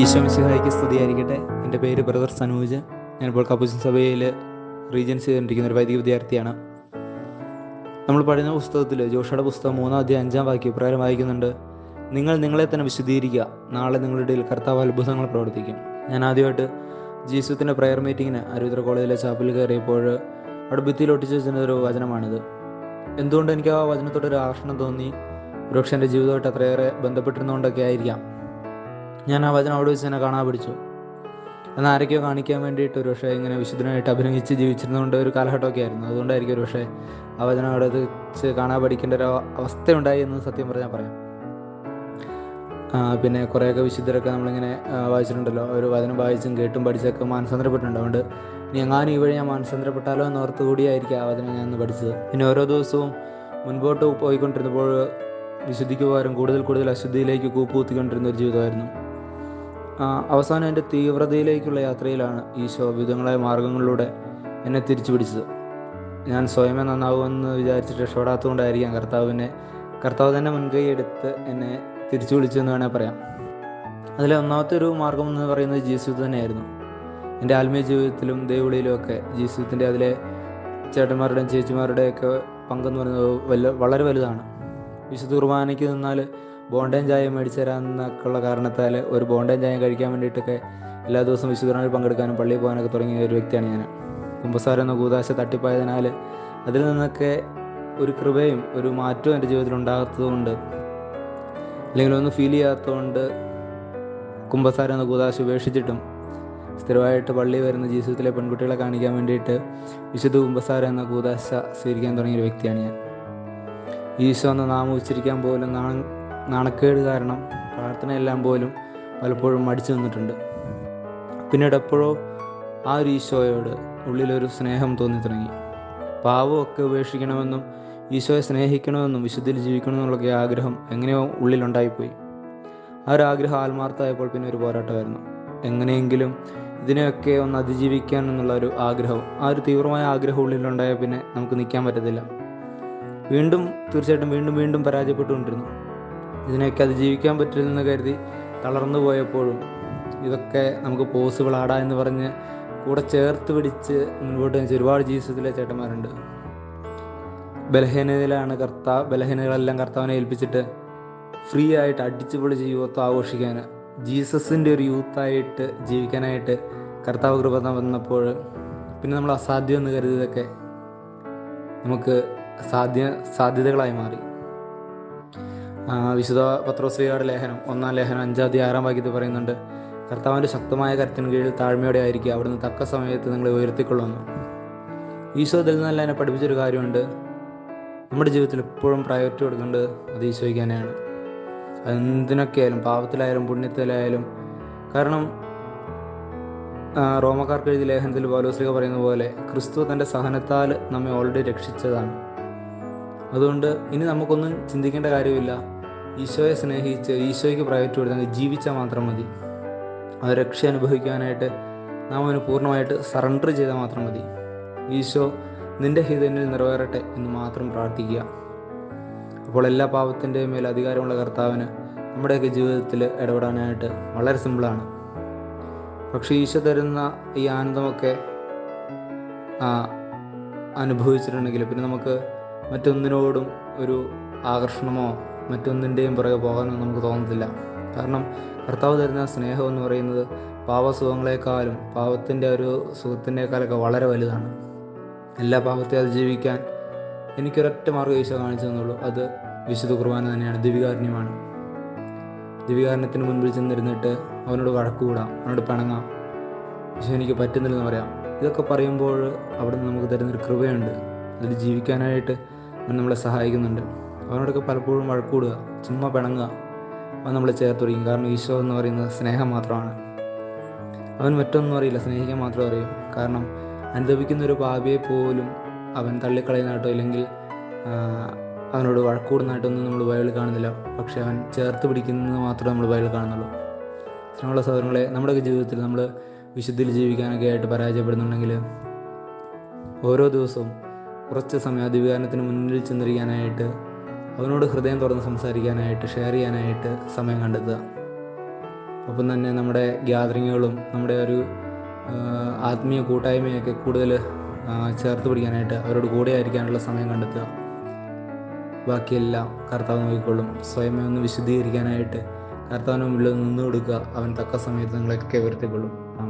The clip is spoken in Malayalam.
ഈശോ മിശിഹായിക്ക് സ്തുതിയായിരിക്കട്ടെ. എന്റെ പേര് ബ്രദർ സനൂജ്. ഞാനിപ്പോൾ കപ്പൂസിൻ സഭയിൽ റീജൻസ് ചെയ്തുകൊണ്ടിരിക്കുന്ന ഒരു വൈദിക വിദ്യാർത്ഥിയാണ്. നമ്മൾ പഠിക്കുന്ന പുസ്തകത്തിൽ ജോഷയുടെ പുസ്തകം മൂന്നാം അധ്യായം അഞ്ചാം വാക്യം ഇപ്രകാരം വായിക്കുന്നുണ്ട്. നിങ്ങൾ നിങ്ങളെ തന്നെ വിശദീകരിക്കുക നാളെ നിങ്ങളുടെ ഇടയിൽ കർത്താവ് അത്ഭുതങ്ങൾ പ്രവർത്തിക്കും. ഞാൻ ആദ്യമായിട്ട് ജീസുത്തിന്റെ പ്രയർ മീറ്റിങ്ങിന് അരുദ്ര കോളേജിലെ ചാപ്പിൽ കയറിയപ്പോൾ അവിടെ ഭിത്തിയിൽ ഒട്ടിച്ചു വെച്ചിരുന്ന ഒരു വചനമാണിത്. എന്തുകൊണ്ട് എനിക്ക് ആ വചനത്തോട് ഒരു ആകർഷണം തോന്നി? ഒരുപക്ഷെ എന്റെ ജീവിതമായിട്ട് അത്രയേറെ ബന്ധപ്പെട്ടിരുന്നുകൊണ്ടൊക്കെ ആയിരിക്കാം. ഞാൻ ആ വചനം അവിടെ വെച്ച് തന്നെ കാണാൻ പഠിച്ചു എന്നാൽ ആരൊക്കെയോ കാണിക്കാൻ വേണ്ടിയിട്ട് ഒരു പക്ഷേ ഇങ്ങനെ വിശുദ്ധനായിട്ട് അഭിനയിച്ച് ജീവിച്ചിരുന്നതുകൊണ്ട് ഒരു കാലഘട്ടമൊക്കെ ആയിരുന്നു. അതുകൊണ്ടായിരിക്കും ഒരു പക്ഷേ ആ വചനം അവിടെ വെച്ച് കാണാൻ പഠിക്കേണ്ട ഒരു അവസ്ഥ ഉണ്ടായി എന്ന് സത്യം പറഞ്ഞാൽ പറയാം. പിന്നെ കുറേയൊക്കെ വിശുദ്ധരൊക്കെ നമ്മളിങ്ങനെ വായിച്ചിട്ടുണ്ടല്ലോ. ഒരു വചനം വായിച്ചും കേട്ടും പഠിച്ചൊക്കെ മാനസാന്തരപ്പെട്ടിട്ടുണ്ട്. അതുകൊണ്ട് ഇനി എങ്ങാനും ഈ വഴി ഞാൻ മാനസാന്തരപ്പെട്ടാലോ എന്ന് ഓർത്ത് കൂടിയായിരിക്കും ആ വചനം ഞാൻ പഠിച്ചത്. പിന്നെ ഓരോ ദിവസവും മുൻപോട്ട് പോയിക്കൊണ്ടിരുന്നപ്പോൾ വിശുദ്ധിക്ക് പകരം കൂടുതൽ കൂടുതൽ അശുദ്ധിയിലേക്ക് കൂപ്പുകുത്തിക്കൊണ്ടിരുന്ന ഒരു ജീവിതമായിരുന്നു. അവസാനം എന്റെ തീവ്രതയിലേക്കുള്ള യാത്രയിലാണ് ഈശോ വിധങ്ങളായ മാർഗങ്ങളിലൂടെ എന്നെ തിരിച്ചു പിടിച്ചത്. ഞാൻ സ്വയമേ നന്നാവുമെന്ന് വിചാരിച്ചിട്ട് രക്ഷപ്പെടാത്തതുകൊണ്ടായിരിക്കാം കർത്താവിനെ കർത്താവ് തന്നെ മുൻകൈ എടുത്ത് എന്നെ തിരിച്ചു വിളിച്ചു എന്ന് വേണേൽ പറയാം. അതിലെ ഒന്നാമത്തെ ഒരു മാർഗം എന്ന് പറയുന്നത് ജീസു തന്നെയായിരുന്നു. എന്റെ ആത്മീയ ജീവിതത്തിലും ദൈവളിയിലും ഒക്കെ ജീസുത്തിന്റെ അതിലെ ചേട്ടന്മാരുടെയും ചേച്ചിമാരുടെയൊക്കെ പങ്കെന്ന് പറയുന്നത് വല്ല വളരെ വലുതാണ്. വിശുദ്ധ കുർബാനയ്ക്ക് നിന്നാൽ ബോണ്ടയും ചായ മേടിച്ചു തരാമെന്നൊക്കെ ഉള്ള കാരണത്താൽ ഒരു ബോണ്ടയും ചായ കഴിക്കാൻ വേണ്ടിയിട്ടൊക്കെ എല്ലാ ദിവസവും വിശുദ്ധനാൾ പങ്കെടുക്കാനും പള്ളിയിൽ പോകാനൊക്കെ തുടങ്ങിയ ഒരു വ്യക്തിയാണ് ഞാൻ. കുമ്പസാരം എന്ന കൂതാശ തട്ടിപ്പായതിനാൽ അതിൽ നിന്നൊക്കെ ഒരു കൃപയും ഒരു മാറ്റവും എന്റെ ജീവിതത്തിൽ ഉണ്ടാകാത്തതുകൊണ്ട് അല്ലെങ്കിൽ ഒന്ന് ഫീൽ ചെയ്യാത്തതുകൊണ്ട് കുമ്പസാരം എന്ന കൂതാശ ഉപേക്ഷിച്ചിട്ടും സ്ഥിരമായിട്ട് പള്ളി വരുന്ന ജീവിതത്തിലെ പെൺകുട്ടികളെ കാണിക്കാൻ വേണ്ടിയിട്ട് വിശുദ്ധ കുമ്പസാരം എന്ന കൂതാശ സ്വീകരിക്കാൻ തുടങ്ങിയ ഒരു വ്യക്തിയാണ് ഞാൻ. ഈശോ എന്ന നാമം ഉച്ചരിക്കാൻ പോലും നാണ നാണക്കേട് കാരണം പ്രാർത്ഥനയെല്ലാം പോലും പലപ്പോഴും മടിച്ചു നിന്നിട്ടുണ്ട്. പിന്നീട് എപ്പോഴോ ആ ഒരു ഈശോയോട് ഉള്ളിലൊരു സ്നേഹം തോന്നി തുടങ്ങി. പാവമൊക്കെ ഉപേക്ഷിക്കണമെന്നും ഈശോയെ സ്നേഹിക്കണമെന്നും വിശുദ്ധിയിൽ ജീവിക്കണമെന്നുള്ളൊക്കെ ആഗ്രഹം എങ്ങനെയോ ഉള്ളിലുണ്ടായിപ്പോയി. ആ ഒരു ആഗ്രഹം ആത്മാർത്ഥമായപ്പോൾ പിന്നെ ഒരു പോരാട്ടമായിരുന്നു. എങ്ങനെയെങ്കിലും ഇതിനെയൊക്കെ ഒന്ന് അതിജീവിക്കാൻ എന്നുള്ള ഒരു ആഗ്രഹം ആ ഒരു തീവ്രമായ ആഗ്രഹം ഉള്ളിലുണ്ടായാൽ പിന്നെ നമുക്ക് നിൽക്കാൻ പറ്റത്തില്ല. വീണ്ടും തീർച്ചയായിട്ടും വീണ്ടും വീണ്ടും പരാജയപ്പെട്ടുകൊണ്ടിരുന്നു. ഇതിനെയൊക്കെ അതിജീവിക്കാൻ പറ്റില്ലെന്ന് കരുതി തളർന്നു പോയപ്പോഴും ഇതൊക്കെ നമുക്ക് പോസിബിൾ ആടാ എന്ന് പറഞ്ഞ് കൂടെ ചേർത്ത് പിടിച്ച് മുൻപോട്ട് വെച്ച് ഒരുപാട് ജീവിതത്തിലെ ചേട്ടന്മാരുണ്ട്. ബലഹീനതയിലാണ് കർത്താവ് ബലഹീനതകളെല്ലാം കർത്താവിനെ ഏൽപ്പിച്ചിട്ട് ഫ്രീ ആയിട്ട് അടിച്ചു പൊളിച്ച് യൂത്ത് ആഘോഷിക്കാൻ ജീസസിന്റെ ഒരു യൂത്തായിട്ട് ജീവിക്കാനായിട്ട് കർത്താവ് കൃപ വന്നപ്പോൾ പിന്നെ നമ്മൾ അസാധ്യം എന്ന് കരുതിയതൊക്കെ നമുക്ക് സാധ്യ സാധ്യതകളായി മാറി. വിശുദ്ധ പത്രോശ്രീയുടെ ലേഖനം ഒന്നാം ലേഖനം അഞ്ചാം തീയതി ആറാം വാക്യത്തിൽ പറയുന്നുണ്ട് കർത്താവിന്റെ ശക്തമായ കരത്തിന് കീഴിൽ താഴ്മയോടെ ആയിരിക്കുക അവിടുന്ന് തക്ക സമയത്ത് നിങ്ങളെ ഉയർത്തിക്കൊള്ളുന്നു. ഈശോ ഇതിൽ നിന്നെല്ലാം എന്നെ പഠിപ്പിച്ചൊരു കാര്യമുണ്ട്. നമ്മുടെ ജീവിതത്തിൽ എപ്പോഴും പ്രയോറിറ്റി കൊടുക്കേണ്ടത് അത് ഈശോയ്ക്ക് തന്നെയാണ്. എന്തിനൊക്കെ ആയാലും പാപത്തിലായാലും പുണ്യത്തിലായാലും കാരണം റോമക്കാർക്ക് എഴുതിയ ലേഖനത്തിൽ ബാലോസ്ലിക പറയുന്ന പോലെ ക്രിസ്തു തന്റെ സഹനത്താൽ നമ്മെ ഓൾറെഡി രക്ഷിച്ചതാണ്. അതുകൊണ്ട് ഇനി നമുക്കൊന്നും ചിന്തിക്കേണ്ട കാര്യമില്ല. ഈശോയെ സ്നേഹിച്ച് ഈശോയ്ക്ക് പ്രയോറിറ്റി കൊടുത്ത് ജീവിച്ചാൽ മാത്രം മതി. ആ രക്ഷ അനുഭവിക്കാനായിട്ട് നാം അവന് പൂർണമായിട്ട് സറണ്ടർ ചെയ്താൽ മാത്രം മതി. ഈശോ നിന്റെ ഹിതനിൽ നിറവേറട്ടെ എന്ന് മാത്രം പ്രാർത്ഥിക്കുക. അപ്പോൾ എല്ലാ പാപത്തിന്റെയും മേൽ അധികാരമുള്ള കർത്താവിന് നമ്മുടെയൊക്കെ ജീവിതത്തിൽ ഇടപെടാനായിട്ട് വളരെ സിമ്പിളാണ് പക്ഷേ ഈശോ തരുന്ന ഈ ആനന്ദമൊക്കെ അനുഭവിച്ചിട്ടുണ്ടെങ്കിൽ പിന്നെ നമുക്ക് മറ്റൊന്നിനോടും ഒരു ആകർഷണമോ മറ്റൊന്നിന്റെയും പുറകെ പോകാനൊന്നും നമുക്ക് തോന്നത്തില്ല. കാരണം കർത്താവ് തരുന്ന സ്നേഹം എന്ന് പറയുന്നത് പാവസുഖങ്ങളെക്കാളും പാവത്തിന്റെ ഒരു സുഖത്തിന്റെക്കാളൊക്കെ വളരെ വലുതാണ്. എല്ലാ പാവത്തെ അതിജീവിക്കാൻ എനിക്കൊരൊറ്റ മാർഗം ഈശോ കാണിച്ചു തന്നുള്ളൂ. അത് വിശുദ്ധ കുർബാന തന്നെയാണ്. ദിവികാരുണ്യമാണ് ദിവികാരുണ്യത്തിന് മുൻപിൽ ചെന്നിരുന്നിട്ട് അവനോട് വഴക്കുകൂടാം. അവനോട് പിണങ്ങാം. പക്ഷെ എനിക്ക് പറ്റുന്നില്ലെന്ന് പറയാം. ഇതൊക്കെ പറയുമ്പോൾ അവിടെ നിന്ന് നമുക്ക് തരുന്നൊരു കൃപയുണ്ട്. അതിൽ ജീവിക്കാനായിട്ട് അവൻ നമ്മളെ സഹായിക്കുന്നുണ്ട്. അവനോടൊക്കെ പലപ്പോഴും വഴക്കൂടുക ചുമ്മാ പിണങ്ങുക. അവൻ നമ്മളെ ചേർത്ത് പിടിക്കും കാരണം ഈശോ എന്ന് പറയുന്നത് സ്നേഹം മാത്രമാണ്. അവൻ മറ്റൊന്നും അറിയില്ല. സ്നേഹിക്കാൻ മാത്രമേ അറിയൂ. കാരണം അനുദപിക്കുന്ന ഒരു പാപിയെ പോലും അവൻ തള്ളിക്കളയുന്നതായിട്ടോ അല്ലെങ്കിൽ അവനോട് വഴക്കൂടുന്നതായിട്ടൊന്നും നമ്മൾ വയൽ കാണുന്നില്ല. പക്ഷേ അവൻ ചേർത്ത് പിടിക്കുന്നത് മാത്രമേ നമ്മൾ വയൽ കാണുന്നുള്ളൂ. സ്നേഹമുള്ള സഹോദരങ്ങളെ നമ്മുടെയൊക്കെ ജീവിതത്തിൽ നമ്മൾ വിശുദ്ധിയിൽ ജീവിക്കാനൊക്കെ ആയിട്ട് പരാജയപ്പെടുന്നുണ്ടെങ്കിൽ ഓരോ ദിവസവും കുറച്ച് സമയം ആ ദിവ്യാനത്തിന് മുന്നിൽ ചെന്നിരിക്കാനായിട്ട് അവനോട് ഹൃദയം തുറന്ന് സംസാരിക്കാനായിട്ട് ഷെയർ ചെയ്യാനായിട്ട് സമയം കണ്ടെത്തുക. ഒപ്പം തന്നെ നമ്മുടെ ഗ്യാതറിങ്ങുകളും നമ്മുടെ ഒരു ആത്മീയ കൂട്ടായ്മയൊക്കെ കൂടുതൽ ചേർത്ത് പിടിക്കാനായിട്ട് അവരോട് കൂടെ ആയിരിക്കാനുള്ള സമയം കണ്ടെത്തുക. ബാക്കിയെല്ലാം കർത്താവ് നോക്കിക്കൊള്ളും. സ്വയമേ ഒന്ന് വിശുദ്ധീകരിക്കാനായിട്ട് കർത്താവിന് നിന്ന് കൊടുക്കുക അവൻ തക്ക സമയത്ത് നിങ്ങളൊക്കെ ഉയർത്തിക്കൊള്ളും. ആമേൻ.